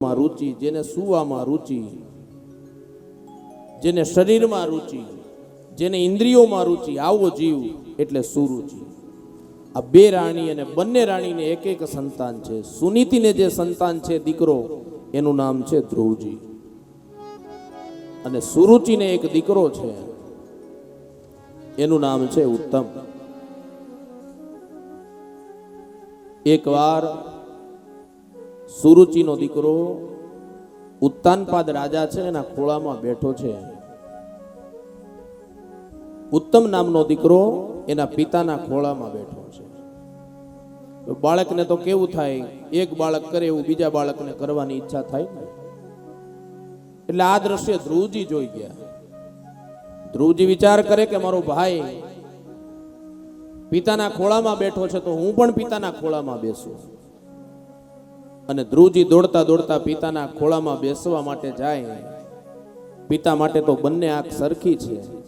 માં રુચિ, જેને સુવામાં રુચિ, જેને શરીરમાં રુચિ, જેને ઇન્દ્રિયોમાં રુચિ, આવો જીવ એટલે સુરુચિ. આ બે રાણી અને બંને રાણીને એક એક સંતાન છે. સુનીતિને જે સંતાન છે દીકરો, એનું નામ છે ધ્રુવજી. અને સુરુચિને એક દીકરો છે, એનું નામ છે ઉત્તમ. એકવાર સુરુચિનો દીકરો ઉત્તાનપાદ રાજા છે, એના ખોળામાં બેઠો છે. ઉત્તમ નામનો દીકરો એના પિતાના ખોળામાં બેઠો છે. બાળકને તો કેવું થાય? એક બાળક કરે એવું બીજા બાળકને કરવાની ઈચ્છા થાય એટલે આ દ્રશ્ય ધ્રુવજી જોઈ ગયા. ધ્રુવજી વિચાર કરે કે મારો ભાઈ પિતાના ખોળામાં બેઠો છે, તો હું પણ પિતાના ખોળામાં બેસું. અને ધ્રુવજી દોડતા દોડતા પિતાના ખોળામાં બેસવા માટે જાય. પિતા માટે તો બંને આંખ સરખી છે.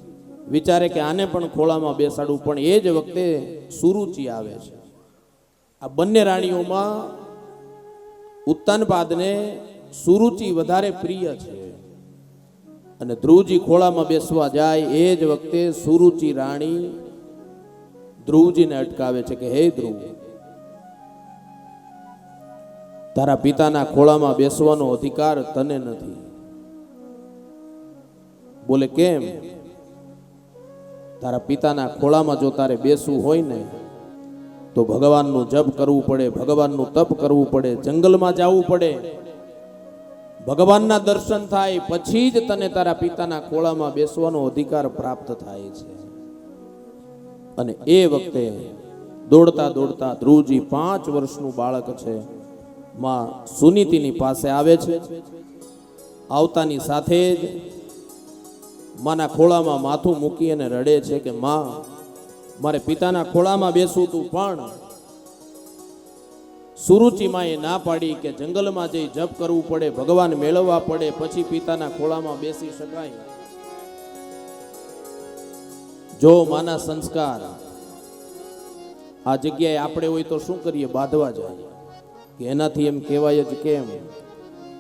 વિચારે કે આને પણ ખોળામાં બેસાડવું પણ એ જ વખતે સુરુચિ આવે છે. આ બંને રાણીઓમાં ઉત્તાનપાદને સુરુચિ વધારે પ્રિય છે. અને ધ્રુવજી ખોળામાં બેસવા જાય, એ જ વખતે સુરુચિ રાણી ધ્રુવજીને અટકાવે છે કે, હે ધ્રુવ તારા પિતાના ખોળામાં બેસવાનો અધિકાર તને નથી. બોલે, કેમ? તારા પિતાના ખોળામાં જો તારે બેસવું હોય ને, તો ભગવાનનું જપ કરવું પડે, ભગવાનનું તપ કરવું પડે, જંગલમાં જવું પડે. ભગવાનના દર્શન થાય, પછી જ તને તારા પિતાના ખોળામાં બેસવાનો અધિકાર પ્રાપ્ત થાય છે. અને એ વખતે દોડતા દોડતા ધ્રુવજી પાંચ વર્ષનું બાળક છે. માં સુનીતિની પાસે આવે છે. આવતાની સાથે જ માના ખોળામાં માથું મૂકી અને રડે છે કે, માં, મારે પિતાના ખોળામાં બેસવું તું, પણ સુરુચિમાં એ ના પાડી કે જંગલમાં જઈ જપ કરવું પડે, ભગવાન મેળવવા પડે, પછી પિતાના ખોળામાં બેસી શકાય. જો માના સંસ્કાર આ જગ્યાએ આપણે હોય તો શું કરીએ? બાંધવા જાય. કે એનાથી એમ કહેવાય જ કેમ?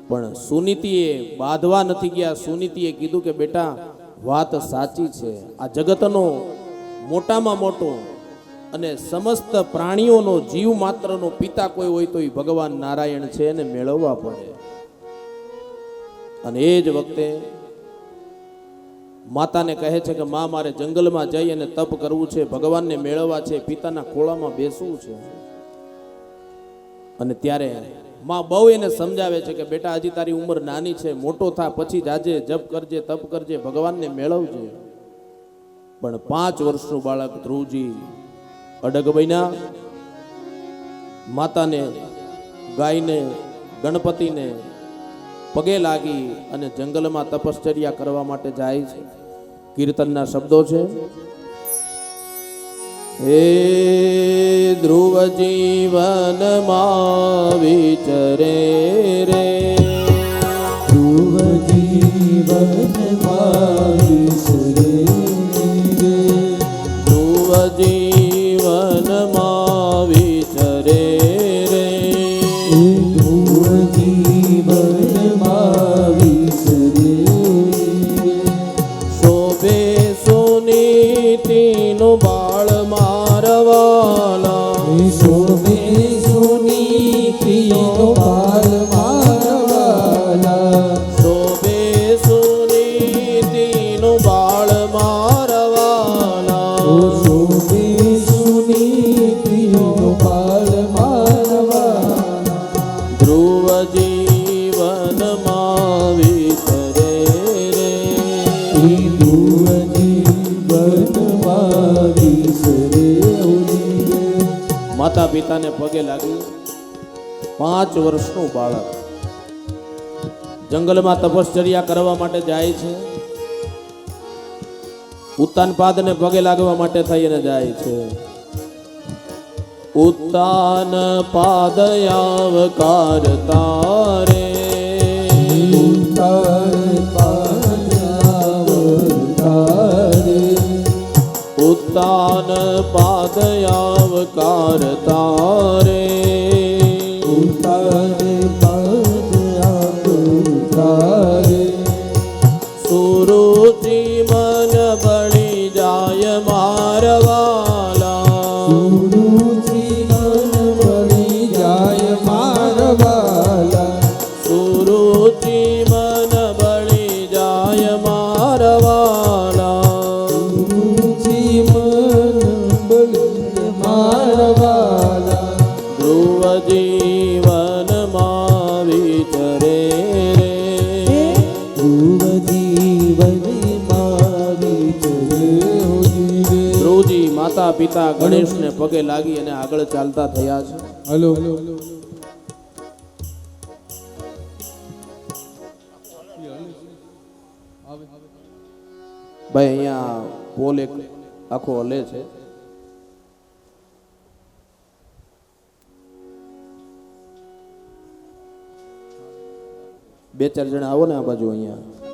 પણ સુનીતિએ બાંધવા નથી ગયા. સુનીતિએ કીધું કે, બેટા, વાત સાચી છે. આ જગતનો મોટામાં મોટો અને સમસ્ત પ્રાણીઓનો જીવ માત્રનો પિતા કોઈ હોય તો એ ભગવાન નારાયણ છે એને મેળવવા પડે. અને એ જ વખતે માતાને કહે છે કે, મા, મારે જંગલમાં જઈ અને તપ કરવું છે. ભગવાનને મેળવવા છે. પિતાના ખોળામાં બેસવું છે. અને ત્યારે માં બહુ એને સમજાવે છે કે બેટા હજી તારી ઉંમર નાની છે, મોટો થા, પછી જાજે જપ કરજે, તપ કરજે, ભગવાનને મેળવજે. પણ પાંચ વર્ષનું બાળક ધ્રુવજી અડગ બન્યા. માતાને, ગાયને, ગણપતિને પગે લાગી અને જંગલમાં તપશ્ચર્યા કરવા માટે જાય છે. કીર્તનના શબ્દો છે. હે ધ્રુવ જીવનમાં વિચરે રે. ધ્રુવ જીવનમાં માતા પિતાને પગે લાગી પાંચ વર્ષનું બાળક. જંગલમાં તપશ્ચર્યા કરવા માટે જાય છે. ઉત્તાન પાદને પગે લાગવા માટે થઈને જાય છે. ઉત્તાન પાદયાવકાર તારે. ઉત્તાન પાદયાવકાર તારે. ઉતાર પદ પિતા ગણેશને પગે લાગી અને આગળ ચાલતા થયા છે. હલો. ભાઈ અહીંયા પોલ એક આખો હલે છે. બે ચાર જણા આવો ને આ બાજુ અહીંયા.